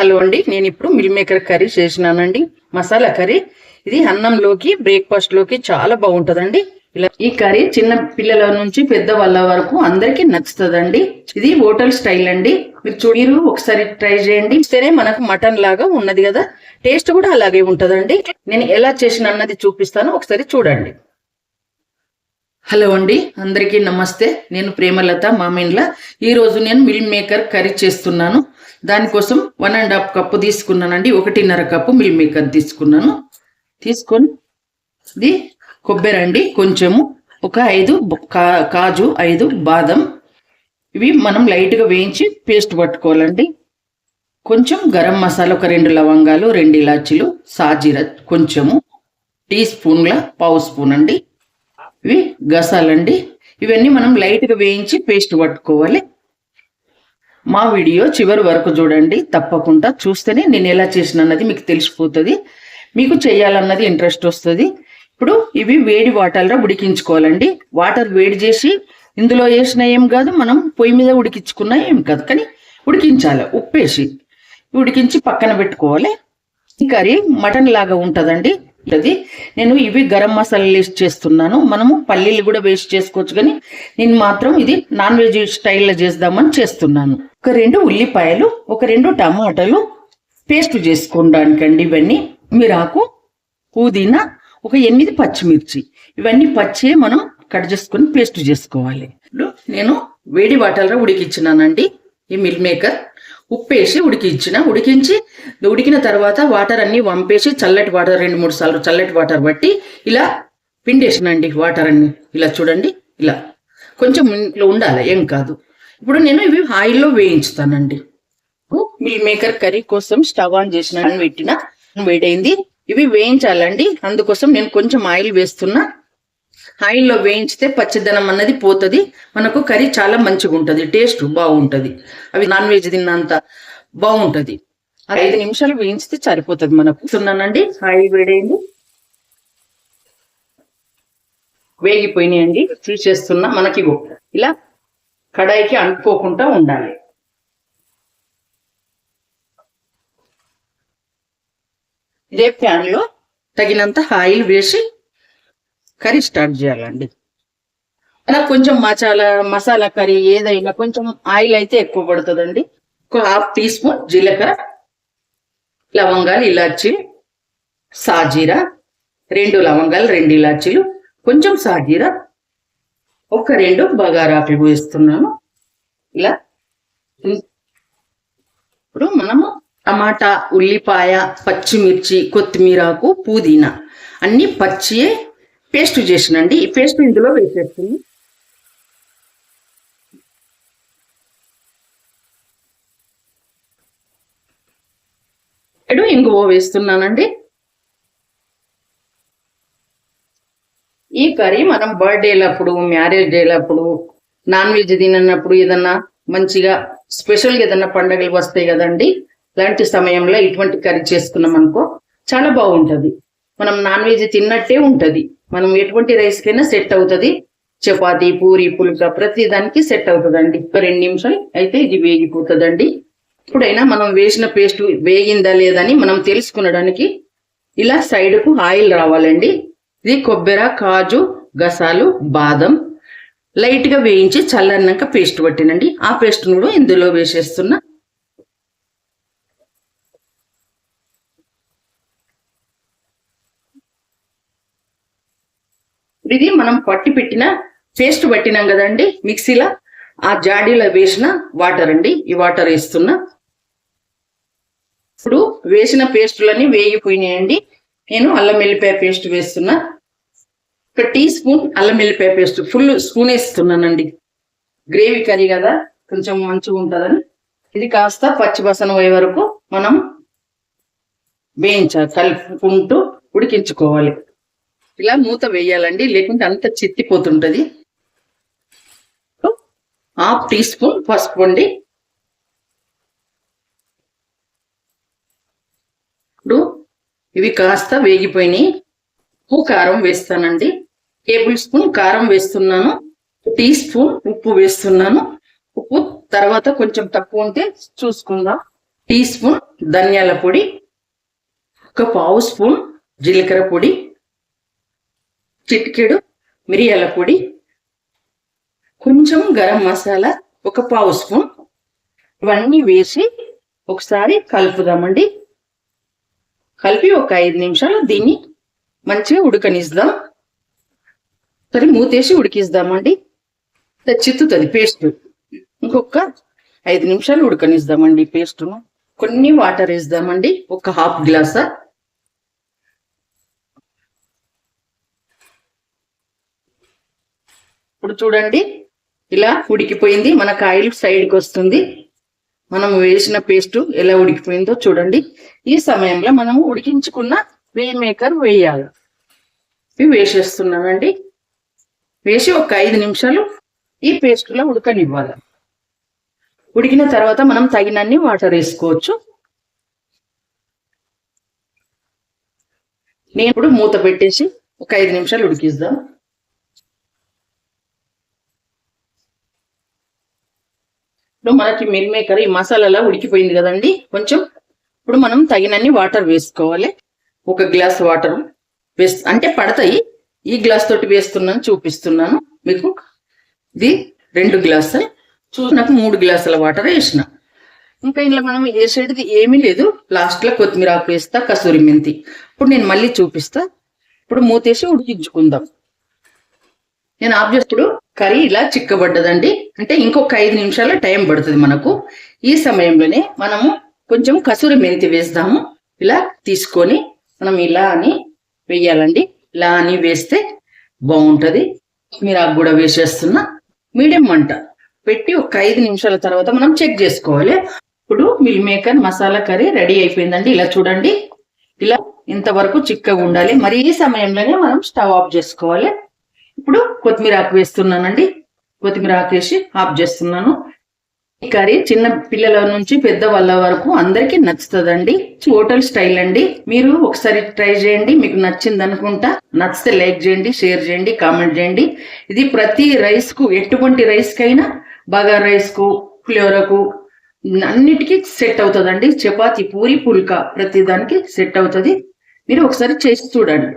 Hello అండి నేను ఇప్పుడు మిల్ మేకర్ కర్రీ చేసినానండి. మసాలా కర్రీ. ఇది అన్నంలోకి బ్రేక్ఫాస్ట్లోకి చాలా బాగుంటదండి. ఇలా ఈ కర్రీ చిన్న పిల్లల నుంచి పెద్ద వాళ్ళ వరకు అందరికి నచ్చుతుందండి. ఇది హోటల్ స్టైల్ అండి. మీరు చూ ఒకసారి ట్రై చేయండి. ఇస్తేనే మనకు మటన్ లాగా ఉన్నది కదా. టేస్ట్ కూడా అలాగే ఉంటుందండి. నేను ఎలా చేసిన అన్నది చూపిస్తాను. ఒకసారి చూడండి. హలో అండి అందరికీ నమస్తే. నేను ప్రేమలత మామిండ్ల. ఈరోజు నేను మిల్ మేకర్ కర్రీ చేస్తున్నాను. దానికోసం వన్ అండ్ హాఫ్ కప్పు తీసుకున్నానండి. ఒకటిన్నర కప్పు మిల్ మేకర్ తీసుకున్నాను. తీసుకొని ఇది కొబ్బరి అండి. కొంచెము ఒక ఐదు కా- కాజు ఐదు బాదం. ఇవి మనం లైట్గా వేయించి పేస్ట్ పట్టుకోవాలండి. కొంచెం గరం మసాలా ఒక రెండు లవంగాలు రెండు ఇలాచీలు సాజీర కొంచెము టీ స్పూన్ల పావు స్పూన్ అండి. ఇవి గసాలండి. ఇవన్నీ మనం లైట్గా వేయించి పేస్ట్ పట్టుకోవాలి. మా వీడియో చివరి వరకు చూడండి. తప్పకుండా చూస్తేనే నేను ఎలా చేసిన అన్నది మీకు తెలిసిపోతుంది. మీకు చేయాలన్నది ఇంట్రెస్ట్ వస్తుంది. ఇప్పుడు ఇవి వేడి వాటర్లో ఉడికించుకోవాలండి. వాటర్ వేడి చేసి ఇందులో వేసిన ఏం కాదు మనం పొయ్యి మీద ఉడికించుకున్నా ఏం కాదు. కానీ ఉడికించాలి ఉప్పేసి. ఉడికించి పక్కన పెట్టుకోవాలి. కర్రీ మటన్ లాగా ఉంటుందండి. అది నేను ఇవి గరం మసాలా వేస్ట్ చేస్తున్నాను. మనము పల్లీలు కూడా వేస్ట్ చేసుకోవచ్చు కానీ నేను మాత్రం ఇది నాన్ వెజ్ స్టైల్లో చేద్దామని చేస్తున్నాను. ఒక రెండు ఉల్లిపాయలు ఒక రెండు టమాటాలు పేస్ట్ చేసుకోవడానికండి ఇవన్నీ. మిరాకు పుదీనా ఒక ఎనిమిది పచ్చిమిర్చి. ఇవన్నీ పచ్చే మనం కట్ చేసుకొని పేస్ట్ చేసుకోవాలి. నేను వేడి వాటర్లో ఉడికించినానండి ఈ మిల్ మేకర్. ఉప్పేసి ఉడికించిన ఉడికించి ఉడికిన తర్వాత వాటర్ అన్ని వంపేసి చల్లటి వాటర్ రెండు మూడు సార్లు చల్లటి వాటర్ బట్టి ఇలా పిండేసినండి వాటర్ అన్ని. ఇలా చూడండి ఇలా. కొంచెం ఇంట్లో ఉండాలి ఏం కాదు. ఇప్పుడు నేను ఇవి ఆయిల్లో వేయించుతానండి. మిల్ మేకర్ కర్రీ కోసం స్టవ్ ఆన్ చేసిన పెట్టిన వేడైంది. ఇవి వేయించాలండి. అందుకోసం నేను కొంచెం ఆయిల్ వేస్తున్నా. ఆయిల్లో వేయించితే పచ్చిదనం అన్నది పోతుంది. మనకు కర్రీ చాలా మంచిగా ఉంటుంది టేస్ట్ బాగుంటుంది. అవి నాన్ వెజ్ తిన్నంత బాగుంటుంది. ఐదు నిమిషాలు వేయించితే సరిపోతుంది మనకు. చూస్తున్నానండి. ఆయిల్ వేడైంది. వేగిపోయినాయండి. చూసేస్తున్నా మనకి ఇలా కడాయికి అంటుకోకుండా ఉండాలి. ఇదే ప్యాన్లో తగినంత ఆయిల్ వేసి కర్రీ స్టార్ట్ చేయాలండి. అలా కొంచెం మసాలా మసాలా కర్రీ ఏదైనా కొంచెం ఆయిల్ అయితే ఎక్కువ పడుతుందండి. ఒక హాఫ్ టీ స్పూన్ జీలకర్ర లవంగాలు ఇలాచి సాజీరా రెండు లవంగాలు రెండు ఇలాచీలు కొంచెం సాజీరా ఒక రెండు బగారాకులు వేస్తున్నాను. ఇలా ఇప్పుడు మనము టమాటా ఉల్లిపాయ పచ్చిమిర్చి కొత్తిమీరాకు పుదీనా అన్ని పచ్చియే పేస్ట్ చేసినండి. ఈ పేస్ట్ ఇందులో వేసేస్తుంది ఎడు ఇంగువ వేస్తున్నానండి. ఈ కర్రీ మనం బర్త్డేలప్పుడు మ్యారేజ్ డేలప్పుడు నాన్ వెజ్ తినప్పుడు ఏదన్నా మంచిగా స్పెషల్గా ఏదన్నా పండగలు వస్తాయి కదండి. అలాంటి సమయంలో ఇటువంటి కర్రీ చేసుకున్నాం అనుకో చాలా బాగుంటుంది. మనం నాన్ వెజ్ తిన్నట్టే ఉంటుంది. మనం ఎటువంటి రైస్ కైనా సెట్ అవుతుంది. చపాతి పూరి పులుక ప్రతి దానికి సెట్ అవుతుందండి. రెండు నిమిషాలు అయితే ఇది వేగిపోతుందండి. ఇప్పుడైనా మనం వేసిన పేస్ట్ వేగిందా లేదని మనం తెలుసుకునడానికి ఇలా సైడ్కు ఆయిల్ రావాలండి. ఇది కొబ్బరి కాజు గసాలు బాదం. లైట్గా వేయించి చల్లన్నాక పేస్ట్ పట్టినండి. ఆ పేస్ట్ కూడా ఇందులో వేసేస్తున్నా. ఇది మనం పట్టి పెట్టిన పేస్ట్ పట్టినాం కదండి మిక్సీలో. ఆ జాడీలో వేసిన వాటర్ అండి ఈ వాటర్ వేస్తున్నా. ఇప్పుడు వేసిన పేస్టులన్నీ వేగిపోయినాయండి. నేను అల్లం వెల్లిపాయ పేస్ట్ వేస్తున్నా. ఒక టీ స్పూన్ అల్లం వెల్లిపాయ పేస్ట్ ఫుల్ స్పూన్ వేస్తున్నానండి. గ్రేవీ కర్రీ కదా కొంచెం మంచిగా ఉంటుందని. ఇది కాస్త పచ్చిబసన పోయే వరకు మనం వేయించాలి కలుపుకుంటూ ఉడికించుకోవాలి. ఇలా మూత వేయాలండి లేకుంటే అంత చిత్తిపోతుంటది హాఫ్ టీ స్పూన్ పసుపు అండి. ఇప్పుడు ఇవి కాస్త వేగిపోయినాయి. ఉప్పు కారం వేస్తానండి. టేబుల్ స్పూన్ కారం వేస్తున్నాను. టీ స్పూన్ ఉప్పు వేస్తున్నాను. ఉప్పు తర్వాత కొంచెం తక్కువ ఉంటే చూసుకుందాం. టీ స్పూన్ ధనియాల పొడి ఒక పావు స్పూన్ జీలకర్ర పొడి చిటికెడు మిరియాల పొడి కొంచెం గరం మసాలా ఒక పావు స్పూన్. ఇవన్నీ వేసి ఒకసారి కలుపుదామండి. కలిపి ఒక ఐదు నిమిషాలు దీన్ని మంచిగా ఉడకనిద్దాం. సరే మూతేసి ఉడికిద్దామండి. చిత్తుతుంది పేస్ట్. ఇంకొక ఐదు నిమిషాలు ఉడకనిద్దామండి పేస్ట్ను. కొన్ని వాటర్ వేద్దామండి. ఒక హాఫ్ గ్లాసా. ఇప్పుడు చూడండి ఇలా ఉడికిపోయింది. మన కాయలు సైడ్కి వస్తుంది. మనం వేసిన పేస్ట్ ఎలా ఉడికిపోయిందో చూడండి. ఈ సమయంలో మనము ఉడికించుకున్న వే మేకర్ వేయాలి. ఇవి వేసేస్తున్నానండి వేసి ఒక ఐదు నిమిషాలు ఈ పేస్ట్లో ఉడకనివ్వాలి. ఉడికిన తర్వాత మనం తగినన్ని వాటర్ వేసుకోవచ్చు. నేను ఇప్పుడు మూత పెట్టేసి ఒక ఐదు నిమిషాలు ఉడికిద్దాం. ఇప్పుడు మనకి మిల్ మేకర్ ఈ మసాలాలా ఉడికిపోయింది కదండి. కొంచెం ఇప్పుడు మనం తగినన్ని వాటర్ వేసుకోవాలి. ఒక గ్లాస్ వాటర్ వేస్ అంటే పడతాయి. ఈ గ్లాస్ తోటి వేస్తున్నాను చూపిస్తున్నాను మీకు. ఇది రెండు గ్లాసులు చూసినాక మూడు గ్లాసుల వాటర్ వేసిన. ఇంకా ఇంట్లో మనం వేసేది ఏమీ లేదు. లాస్ట్లో కొత్తిమీర ఆకు వేస్తా కసూరి మెంతి. ఇప్పుడు నేను మళ్ళీ చూపిస్తా. ఇప్పుడు మూతేసి ఉడికించుకుందాం. నేను ఆఫ్ చేస్తుడు కర్రీ ఇలా చిక్కబడ్డదండి. అంటే ఇంకొక ఐదు నిమిషాల టైం పడుతుంది మనకు. ఈ సమయంలోనే మనము కొంచెం కసూరి మెంతి వేస్తాము. ఇలా తీసుకొని మనం ఇలా అని వేయాలండి. ఇలా అని వేస్తే బాగుంటుంది. మీరు ఆకు కూడా వేసేస్తున్నా మీడియం మంట పెట్టి ఒక ఐదు నిమిషాల తర్వాత మనం చెక్ చేసుకోవాలి. ఇప్పుడు meal maker masala curry ready అయిపోయిందండి. ఇలా చూడండి. ఇలా ఇంతవరకు చిక్కగా ఉండాలి. మరి ఈ సమయంలోనే మనం స్టవ్ ఆఫ్ చేసుకోవాలి. ఇప్పుడు కొత్తిమీర ఆకు వేస్తున్నానండి. కొత్తిమీర ఆకు వేసి ఆఫ్ చేస్తున్నాను. ఈ కర్రీ చిన్న పిల్లల నుంచి పెద్ద వాళ్ళ వరకు అందరికీ నచ్చుతుందండి. హోటల్ స్టైల్ అండి. మీరు ఒకసారి ట్రై చేయండి. మీకు నచ్చింది అనుకుంటా. నచ్చితే లైక్ చేయండి షేర్ చేయండి కామెంట్ చేయండి. ఇది ప్రతి రైస్కు ఎటువంటి రైస్ కైనా బాగా రైస్కు ఫ్లేవరకు అన్నిటికీ సెట్ అవుతుందండి. చపాతి పూరి పుల్కా ప్రతి దానికి సెట్ అవుతుంది. మీరు ఒకసారి చేసి చూడండి.